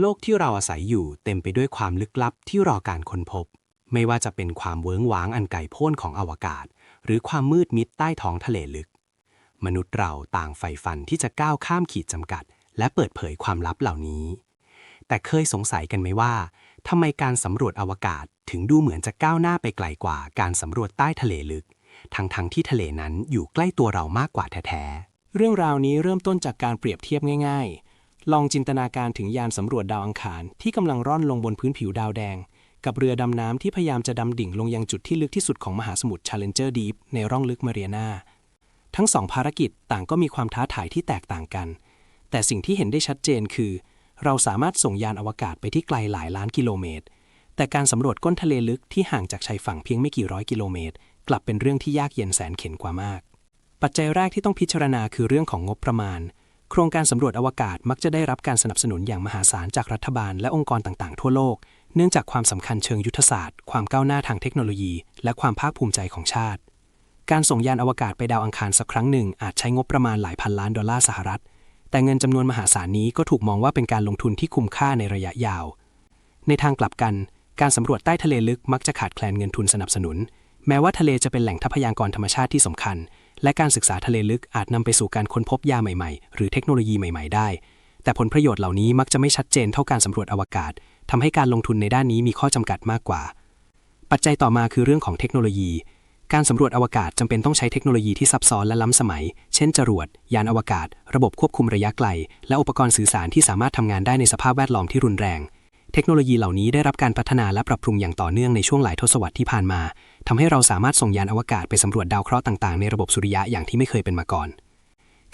โลกที่เราอาศัยอยู่เต็มไปด้วยความลึกลับที่รอการค้นพบ ไม่ว่าจะเป็นความเวิ้งว้างอันไก่โพ้นของอวกาศ หรือความมืดมิดใต้ท้องทะเลลึก มนุษย์เราต่างใฝ่ฝันที่จะก้าวข้ามขีดจำกัด และเปิดเผยความลับเหล่านี้ แต่เคยสงสัยกันไหมว่าทำไมการสำรวจอวกาศถึงดูเหมือนจะก้าวหน้าไปไกลกว่าการสำรวจใต้ทะเลลึก ทั้งๆทที่ทะเลนั้นอยู่ใกล้ตัวเรามากกว่าแท้ๆ เรื่องราวนี้เริ่มต้นจากการเปรียบเทียบง่ายๆ ลองจินตนาการถึงยานสำรวจดาวอังคารที่กำลังร่อนลงบนพื้นผิวดาวแดง กับเรือดำน้ำที่พยายามจะดำดิ่งลงยังจุดที่ลึกที่สุดของมหาสมุทร Challenger Deep ในร่องลึกมาเรียนาทั้งสองภารกิจต่างก็มีความท้าทายที่แตกต่างกัน แต่สิ่งที่เห็นได้ชัดเจนคือ เราสามารถส่งยานอวกาศไปที่ไกลหลายล้านกิโลเมตร แต่การสำรวจก้นทะเลลึกที่ห่างจากชายฝั่งเพียงไม่กี่ร้อยกิโลเมตร กลับเป็นเรื่องที่ยากเย็นแสนเข็ญกว่ามาก ปัจจัยแรกที่ต้องพิจารณาคือเรื่องของงบประมาณ โครงการสำรวจอวกาศมักจะได้รับการสนับสนุนอย่างมหาศาลจากรัฐบาลและองค์กรต่างๆ ทั่วโลก เนื่องจากความสำคัญเชิงยุทธศาสตร์ ความก้าวหน้าทางเทคโนโลยี และความภาคภูมิใจของชาติ การส่งยานอวกาศไปดาวอังคารสักครั้งหนึ่งอาจใช้งบประมาณหลายพันล้านดอลลาร์สหรัฐ แต่เงินจำนวนมหาศาลนี้ก็ถูกมองว่าเป็นการลงทุนที่คุ้มค่าในระยะยาว ในทางกลับกัน การสำรวจใต้ทะเลลึกมักจะขาดแคลนเงินทุนสนับสนุน แม้ว่าทะเลจะเป็นแหล่งทรัพยากรธรรมชาติที่สำคัญ และการศึกษาทะเลลึกอาจนำไปสู่การค้นพบยาใหม่ๆ หรือเทคโนโลยีใหม่ ๆ ได้ แต่ผลประโยชน์เหล่านี้มักจะไม่ชัดเจนเท่าการสำรวจอวกาศทำให้การลงทุนในด้านนี้มีข้อจำกัดมากกว่า ปัจจัยต่อมาคือเรื่องของเทคโนโลยี การสำรวจอวกาศจำเป็นต้องใช้เทคโนโลยีที่ซับซ้อนและล้ำสมัย เช่นจรวด ยานอวกาศ ระบบควบคุมระยะไกล และอุปกรณ์สื่อสารที่สามารถทำงานได้ในสภาพแวดล้อมที่รุนแรง เทคโนโลยีเหล่านี้ได้รับการพัฒนาและปรับปรุงอย่างต่อเนื่องในช่วงหลายทศวรรษที่ผ่านมาทำให้เราสามารถส่งยานอวกาศไปสำรวจดาวเคราะห์ต่างๆ ในระบบสุริยะอย่างที่ไม่เคยเป็นมาก่อน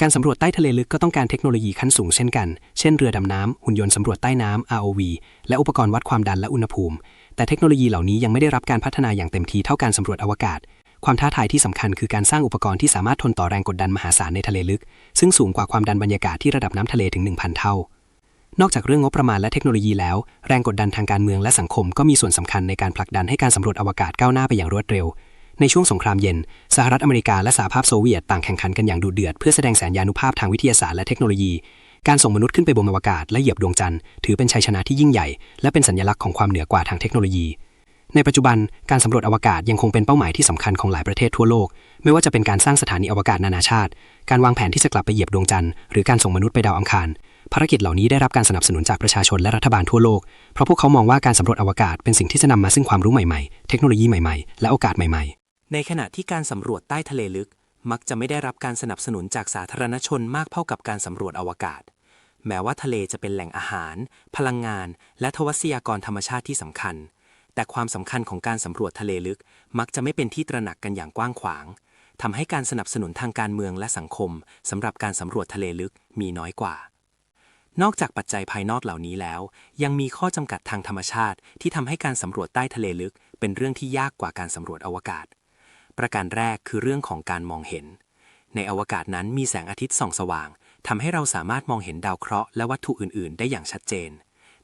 การสำรวจใต้ทะเลลึกก็ต้องการเทคโนโลยีขั้นสูงเช่นกัน เช่นเรือดำน้ำหุ่นยนต์สำรวจใต้น้ำ ROV และอุปกรณ์วัดความดันและอุณหภูมิ แต่เทคโนโลยีเหล่านี้ยังไม่ได้รับการพัฒนาอย่างเต็มที่เท่าการสำรวจอวกาศ ความท้าทายที่สำคัญคือการสร้างอุปกรณ์ที่สามารถทนต่อแรงกดดันมหาศาลในทะเลลึก ซึ่งสูงกว่าความดันบรรยากาศที่ระดับน้ำทะเลถึง 1,000 เท่า นอกจากเรื่องงบประมาณและเทคโนโลยีแล้ว แรงกดดันทางการเมืองและสังคมก็มีส่วนสำคัญในการผลักดันให้การสำรวจอวกาศก้าวหน้าไปอย่างรวดเร็ว ในช่วงสงครามเย็น สหรัฐอเมริกาและสหภาพโซเวียตต่างแข่งขันกันอย่างดุเดือดเพื่อแสดงแสนยานุภาพทางวิทยาศาสตร์และเทคโนโลยี การส่งมนุษย์ขึ้นไปบนอวกาศและเหยียบดวงจันทร์ถือเป็นชัยชนะที่ยิ่งใหญ่ และเป็นสัญลักษณ์ของความเหนือกว่าทางเทคโนโลยีในปัจจุบันการสำรวจอวกาศยังคงเป็นเป้าหมายที่สำคัญของหลายประเทศทั่วโลก ไม่ว่าจะเป็นการสร้างสถานีอวกาศนานาชาติ การวางแผนที่จะกลับไปเหยียบดวงจันทร์หรือการส่งมนุษย์ไปดาวอังคาร ภารกิจเหล่านี้ได้รับการสนับสนุนจากประชาชนและรัฐบาลทั่วโลก เพราะพวกเขามองว่าการสำรวจอวกาศเป็นสิ่งที่จะนำมาซึ่งความรู้ใหม่ๆ เทคโนโลยีใหม่ๆ และโอกาสใหม่ๆ ในขณะที่การสำรวจใต้ทะเลลึก มักจะไม่ได้รับการสนับสนุนจากสาธารณชนมากเท่ากับการสำรวจอวกาศ แม้ว่าทะเลจะเป็นแหล่งอาหาร พลังงาน และทวัศยากรธรรมชาติที่สำคัญ แต่ความสำคัญของการสำรวจทะเลลึก มักจะไม่เป็นที่ตระหนักกันอย่างกว้างขวางทำให้การสนับสนุนทางการเมืองและสังคมสำหรับการสำรวจทะเลลึกมีน้อยกว่า นอกจากปัจจัยภายนอกเหล่านี้แล้ว ยังมีข้อจำกัดทางธรรมชาติ ที่ทำให้การสำรวจใต้ทะเลลึก เป็นเรื่องที่ยากกว่าการสำรวจอวกาศ ประการแรกคือเรื่องของการมองเห็น ในอวกาศนั้นมีแสงอาทิตย์ส่องสว่างทำให้เราสามารถมองเห็นดาวเคราะห์และวัตถุอื่น ๆ ได้อย่างชัดเจน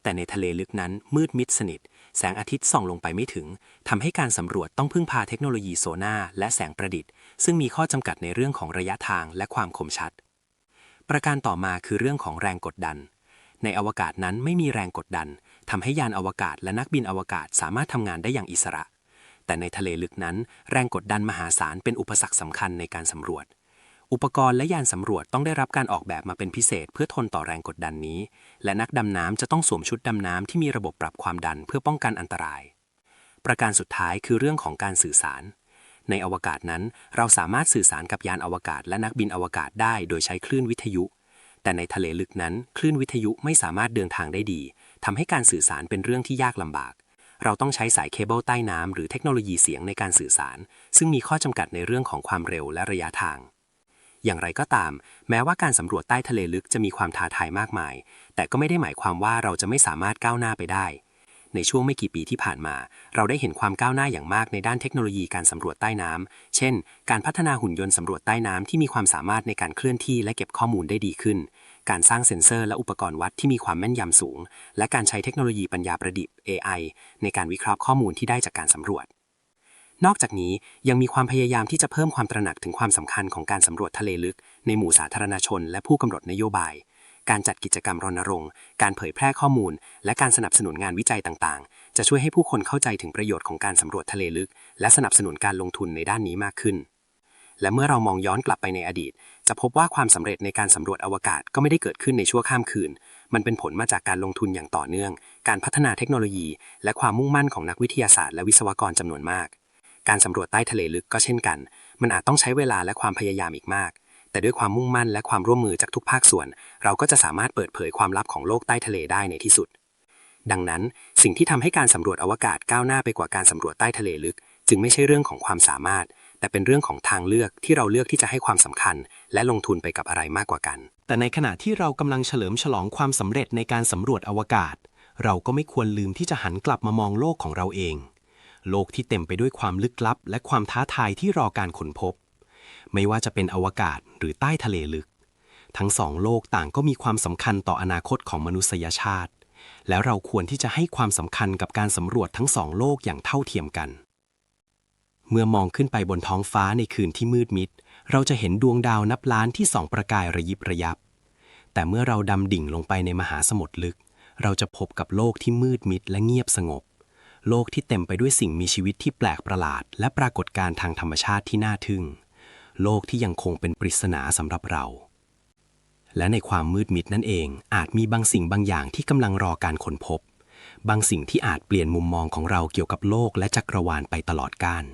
แต่ในทะเลลึกนั้นมืดมิดสนิท แสงอาทิตย์ส่องลงไปไม่ถึงทำให้การสำรวจต้องพึ่งพาเทคโนโลยีโซน่าและแสงประดิษฐ์ ซึ่งมีข้อจำกัดในเรื่องของระยะทางและความคมชัด ประการต่อมาคือเรื่องของแรงกดดัน ในอวกาศนั้นไม่มีแรงกดดันทำให้ยานอวกาศและนักบินอวกาศสามารถทำงานได้อย่างอิสระ แต่ในทะเลลึกนั้น แรงกดดันมหาศาลเป็นอุปสรรคสำคัญในการสำรวจ อุปกรณ์และยานสำรวจต้องได้รับการออกแบบมาเป็นพิเศษ เพื่อทนต่อแรงกดดันนี้ และนักดำน้ำจะต้องสวมชุดดำน้ำที่มีระบบปรับความดันเพื่อป้องกันอันตราย ประการสุดท้ายคือเรื่องของการสื่อสาร ในอวกาศนั้น เราสามารถสื่อสารกับยานอวกาศและนักบินอวกาศได้โดยใช้คลื่นวิทยุ แต่ในทะเลลึกนั้น คลื่นวิทยุไม่สามารถเดินทางได้ดีทำให้การสื่อสารเป็นเรื่องที่ยากลำบาก เราต้องใช้สายเคเบิลใต้น้ำหรือเทคโนโลยีเสียงในการสื่อสาร ซึ่งมีข้อจำกัดในเรื่องของความเร็วและระยะทาง อย่างไรก็ตาม แม้ว่าการสำรวจใต้ทะเลลึกจะมีความท้าทายมากมาย แต่ก็ไม่ได้หมายความว่าเราจะไม่สามารถก้าวหน้าไปได้ ในช่วงไม่กี่ปีที่ผ่านมา เราได้เห็นความก้าวหน้าอย่างมากในด้านเทคโนโลยีการสำรวจใต้น้ำ เช่น การพัฒนาหุ่นยนต์สำรวจใต้น้ำที่มีความสามารถในการเคลื่อนที่และเก็บข้อมูลได้ดีขึ้น การสร้างเซ็นเซอร์และอุปกรณ์วัดที่มีความแม่นยำสูง และการใช้เทคโนโลยีปัญญาประดิษฐ์ AI ในการวิเคราะห์ข้อมูลที่ได้จากการสำรวจนอกจากนี้ยังมีความพยายามที่จะเพิ่มความตระหนักถึงความสำคัญของการสำรวจทะเลลึก ในหมู่สาธารณชน และผู้กำหนดนโยบาย การจัดกิจกรรมรณรงค์ การเผยแพร่ข้อมูล และการสนับสนุนงานวิจัยต่างๆ จะช่วยให้ผู้คนเข้าใจถึงประโยชน์ของการสำรวจทะเลลึก และสนับสนุนการลงทุนในด้านนี้มากขึ้น และเมื่อเรามองย้อนกลับไปในอดีต จะพบว่าความสำเร็จในการสำรวจอวกาศก็ไม่ได้เกิดขึ้นในชั่วข้ามคืน มันเป็นผลมาจากการลงทุนอย่างต่อเนื่อง การพัฒนาเทคโนโลยี และความมุ่งมั่นของนักวิทยาศาสตร์และวิศวกรจำนวนมาก การสำรวจใต้ทะเลลึกก็เช่นกัน มันอาจต้องใช้เวลาและความพยายามอีกมาก แต่ด้วยความมุ่งมั่นและความร่วมมือจากทุกภาคส่วน เราก็จะสามารถเปิดเผยความลับของโลกใต้ทะเลได้ในที่สุด ดังนั้นสิ่งที่ทำให้การสำรวจอวกาศก้าวหน้าไปกว่าการสำรวจใต้ทะเลลึก จึงไม่ใช่เรื่องของความสามารถ แต่เป็นเรื่องของทางเลือกที่เราเลือกที่จะให้ความสำคัญ และลงทุนไปกับอะไรมากกว่ากัน แต่ในขณะที่เรากำลังเฉลิมฉลองความสำเร็จในการสำรวจอวกาศ เราก็ไม่ควรลืมที่จะหันกลับมามองโลกของเราเอง โลกที่เต็มไปด้วยความลึกลับ และความท้าทายที่รอการค้นพบ ไม่ว่าจะเป็นอวกาศหรือใต้ทะเลลึก ทั้งสองโลกต่างก็มีความสำคัญต่ออนาคตของมนุษยชาติ แล้วเราควรที่จะให้ความสำคัญกับการสำรวจทั้งสองโลกอย่างเท่าเทียมกัน เมื่อมองขึ้นไปบนท้องฟ้าในคืนที่มืดมิด เราจะเห็นดวงดาวนับล้านที่ส่องประกายระยิบระยับ แต่เมื่อเราดำดิ่งลงไปในมหาสมุทรลึก เราจะพบกับโลกที่มืดมิดและเงียบสงบโลกที่เต็มไปด้วยสิ่งมีชีวิตที่แปลกประหลาด และปรากฏการณ์ทางธรรมชาติที่น่าทึ่ง โลกที่ยังคงเป็นปริศนาสำหรับเรา และในความมืดมิดนั่นเอง อาจมีบางสิ่งบางอย่างที่กำลังรอการค้นพบ บางสิ่งที่อาจเปลี่ยนมุมมองของเราเกี่ยวกับโลกและจักรวาลไปตลอดกาล